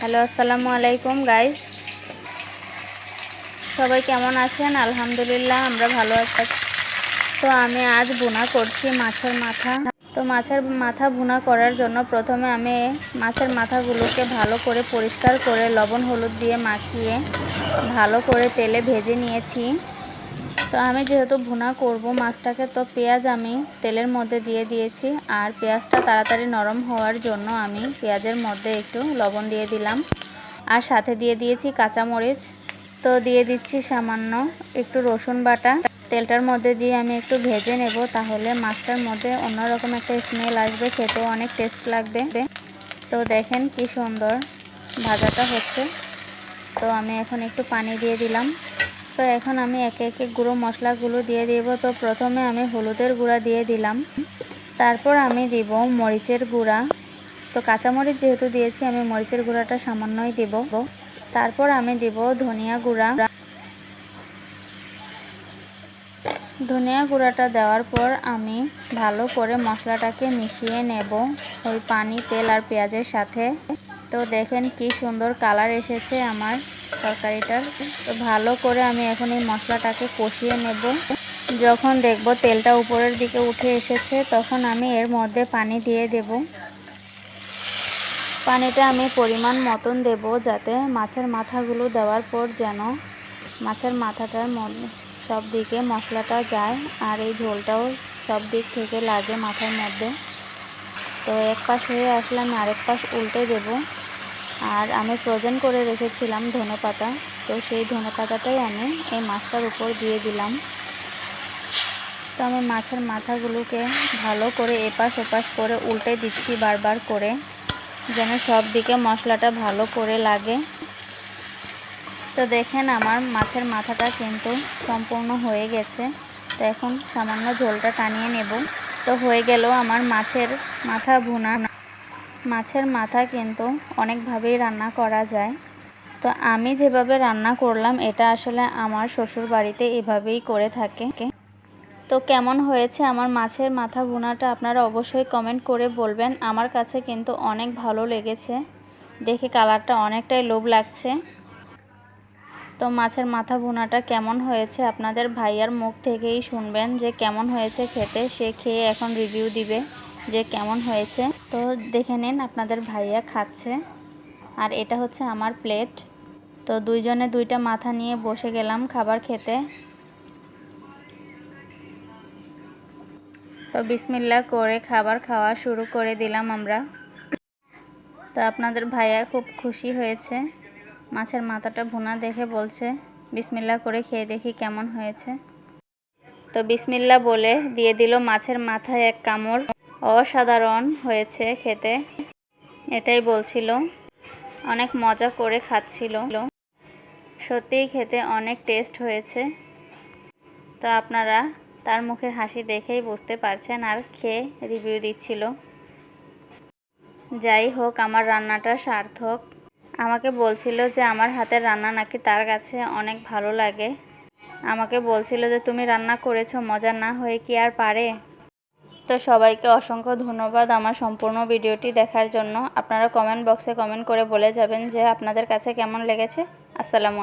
Hello, আসসালামু আলাইকুম guys সবাই কেমন আছেন? আলহামদুলিল্লাহ, আমরা ভালো আছি। তো আমি আজ বোনা করছি মাছের মাথা। তো মাছের মাথা ভুনা করার জন্য প্রথমে আমি মাছের মাথাগুলোকে ভালো করে পরিষ্কার করে লবণ, হলুদ দিয়ে মাখিয়ে ভালো করে তেলে ভেজে নিয়েছি। তো আমি যেহেতু ভুনা করব, মাছটাকে তো পেঁয়াজ আমি তেলের মধ্যে দিয়ে দিয়েছি। আর পেঁয়াজটা তাড়াতাড়ি নরম হওয়ার জন্য আমি পেঁয়াজের মধ্যে একটু লবণ দিয়ে দিলাম। আর সাথে দিয়ে দিয়েছি কাঁচামরিচ। তো দিয়ে দিচ্ছি সামান্য একটু রসুন বাটা। তেলটার মধ্যে দিয়ে আমি একটু ভেজে নেব, তাহলে মাছটার মধ্যে অন্যরকম একটা স্মেল আসবে, খেতেও অনেক টেস্ট লাগবে। তো দেখেন কি সুন্দর ভাজাটা হচ্ছে। তো আমি এখন একটু পানি দিয়ে দিলাম। তো এখন আমি একে একে গুঁড়ো মশলাগুলো দিয়ে দিব। তো প্রথমে আমি হলুদের গুঁড়া দিয়ে দিলাম। তারপর আমি দিব মরিচের গুঁড়া। তো কাঁচামরিচ যেহেতু দিয়েছি, আমি মরিচের গুঁড়াটা সামান্যই দিব। তারপর আমি দিব ধনিয়া গুঁড়া। ধনিয়া গুঁড়াটা দেওয়ার পর আমি ভালো করে মশলাটাকে মিশিয়ে নেব ওই পানি, তেল আর পেঁয়াজের সাথে। তো দেখেন কি সুন্দর কালার এসেছে আমার। তরকারিটার। তো ভালো করে আমি এখন এই মশলাটাকে কষিয়ে নেব। যখন দেখব তেলটা উপরের দিকে উঠে এসেছে, তখন আমি এর মধ্যে পানি দিয়ে দেব। পানিটা আমি পরিমাণ মতন দেব যাতে মাছের মাথাগুলো দেওয়ার পর যেন মাছের মাথাটার মধ্যে সব দিকে মশলাটা যায় আর এই ঝোলটাও সব দিক থেকে লাগে মাথার মধ্যে। তো এক পাশ হয়ে আসলে আমি আরেক পাশ উল্টে দেব। আর আমি ফ্রোজেন করে রেখেছিলাম ধনে পাতা তো সেই ধনে পাতাটাই আমি এই মাছটার উপর দিয়ে দিলাম। তো আমি মাছের মাথাগুলোকে ভালো করে এপাশ ওপাশ করে উল্টে দিচ্ছি বারবার করে, যেন সব দিকে মশলাটা ভালো করে লাগে। তো দেখেন আমার মাছের মাথাটা কিন্তু সম্পূর্ণ হয়ে গেছে। তো এখন সামান্য ঝোলটা টানিয়ে নেব। তো হয়ে গেল আমার মাছের মাথা ভুনা। মাছের মাথা কিন্তু অনেকভাবেই রান্না করা যায়। তো আমি যেভাবে রান্না করলাম, এটা আসলে আমার শ্বশুর বাড়িতে এভাবেই করে থাকে। তো কেমন হয়েছে আমার মাছের মাথা ভুনাটা আপনারা অবশ্যই কমেন্ট করে বলবেন। আমার কাছে কিন্তু অনেক ভালো লেগেছে। দেখে কালারটা অনেকটাই লোভ লাগছে। তো মাছের মাথা ভুনাটা কেমন হয়েছে আপনাদের ভাইয়ার মুখ থেকেই শুনবেন যে কেমন হয়েছে খেতে। সে খেয়ে এখন রিভিউ দিবে। যে কেমন হয়েছে। তো দেখে নিন আপনাদের ভাইয়া খাচ্ছে। আর এটা হচ্ছে আমার প্লেট। তো দুইজনে দুইটা মাথা নিয়ে বসে গেলাম খাবার খেতে। তো বিসমিল্লা করে খাবার খাওয়া শুরু করে দিলাম আমরা। তো আপনাদের ভাইয়া খুব খুশি হয়েছে। মাছের মাথাটা ভুনা দেখে বলছে বিসমিল্লা করে খেয়ে দেখি কেমন হয়েছে। তো বিসমিল্লা বলে দিয়ে দিল মাছের মাথায় এক কামড়। অসাধারণ হয়েছে খেতে। এটাই বলছিল। অনেক মজা করে খাচ্ছিল। সত্যিই খেতে অনেক টেস্ট হয়েছে। তো আপনারা তার মুখের হাসি দেখেই বুঝতে পারছেন আর খেয়ে রিভিউ দিচ্ছিল। যাই হোক, আমার রান্নাটা সার্থক। আমাকে বলছিল যে আমার হাতের রান্না নাকি তার কাছে অনেক ভালো লাগে। আমাকে বলছিল যে, তুমি রান্না করেছ, মজা না হয়ে কি আর পারে? তো সবাইকে অসংখ্য ধন্যবাদ আমার সম্পূর্ণ ভিডিওটি দেখার জন্য। আপনারা কমেন্ট বক্সে কমেন্ট করে বলে যাবেন যে আপনাদের কাছে কেমন লেগেছে। আসসালামু